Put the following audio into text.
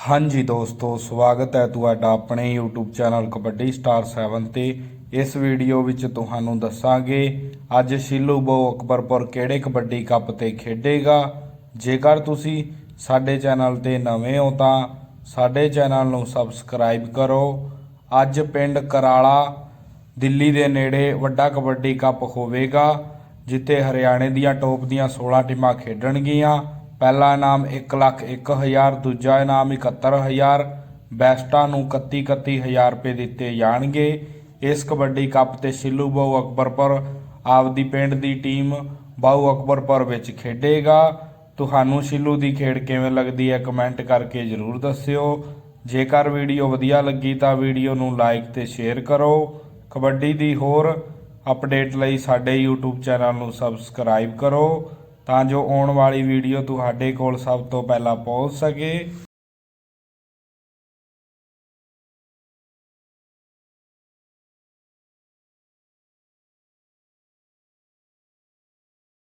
ਹਾਂਜੀ ਦੋਸਤੋ, ਸਵਾਗਤ ਹੈ ਤੁਹਾਡਾ ਆਪਣੇ YouTube ਚੈਨਲ ਕਬੱਡੀ ਸਟਾਰ 7 ਤੇ। ਇਸ ਵੀਡੀਓ ਵਿੱਚ ਤੁਹਾਨੂੰ ਦੱਸਾਂਗੇ ਅੱਜ ਸ਼ੀਲੂ ਬੋ ਅਕਬਰਪੁਰ ਕਿਹੜੇ ਕਬੱਡੀ ਕੱਪ ਤੇ ਖੇਡੇਗਾ। ਜੇਕਰ ਤੁਸੀਂ ਸਾਡੇ ਚੈਨਲ ਤੇ ਨਵੇਂ ਹੋ ਤਾਂ ਸਾਡੇ ਚੈਨਲ ਨੂੰ ਸਬਸਕ੍ਰਾਈਬ ਕਰੋ। ਅੱਜ ਪਿੰਡ ਕਰਾਲਾ, ਦਿੱਲੀ ਦੇ ਨੇੜੇ ਵੱਡਾ ਕਬੱਡੀ ਕੱਪ ਹੋਵੇਗਾ, ਜਿੱਥੇ ਹਰਿਆਣੇ ਦੀਆਂ ਟੋਪ ਦੀਆਂ 16 ਟੀਮਾਂ ਖੇਡਣਗੀਆਂ। ਪਹਿਲਾ ਇਨਾਮ 1 ਲੱਖ 1000 ਦੂਜਾ ਇਨਾਮ 71000 ਬੈਸਟਾਂ ਨੂੰ 31 31000 ਰੁਪਏ ਦਿੱਤੇ ਜਾਣਗੇ। ਇਸ ਕਬੱਡੀ ਕੱਪ ਤੇ ਸ਼ਿੱਲੂ ਬਾਊ ਅਕਬਰਪੁਰ ਆਪਦੀ ਪਿੰਡ ਦੀ ਟੀਮ ਬਾਊ ਅਕਬਰਪੁਰ ਵਿੱਚ ਖੇਡੇਗਾ। ਤੁਹਾਨੂੰ ਸ਼ਿੱਲੂ ਦੀ ਖੇਡ ਕਿਵੇਂ ਲੱਗਦੀ ਹੈ ਕਮੈਂਟ ਕਰਕੇ ਜਰੂਰ ਦੱਸਿਓ। ਜੇਕਰ ਵੀਡੀਓ ਵਧੀਆ ਲੱਗੀ ਤਾਂ ਵੀਡੀਓ ਨੂੰ ਲਾਈਕ ਤੇ ਸ਼ੇਅਰ ਕਰੋ। ਕਬੱਡੀ ਦੀ ਹੋਰ ਅਪਡੇਟ ਲਈ ਸਾਡੇ YouTube ਚੈਨਲ ਨੂੰ ਸਬਸਕ੍ਰਾਈਬ ਕਰੋ। ਤਾਂ ਜੋ ਆਉਣ ਵਾਲੀ ਵੀਡੀਓ ਤੁਹਾਡੇ ਕੋਲ ਸਭ ਤੋਂ ਪਹਿਲਾਂ ਪਹੁੰਚ ਸਕੇ।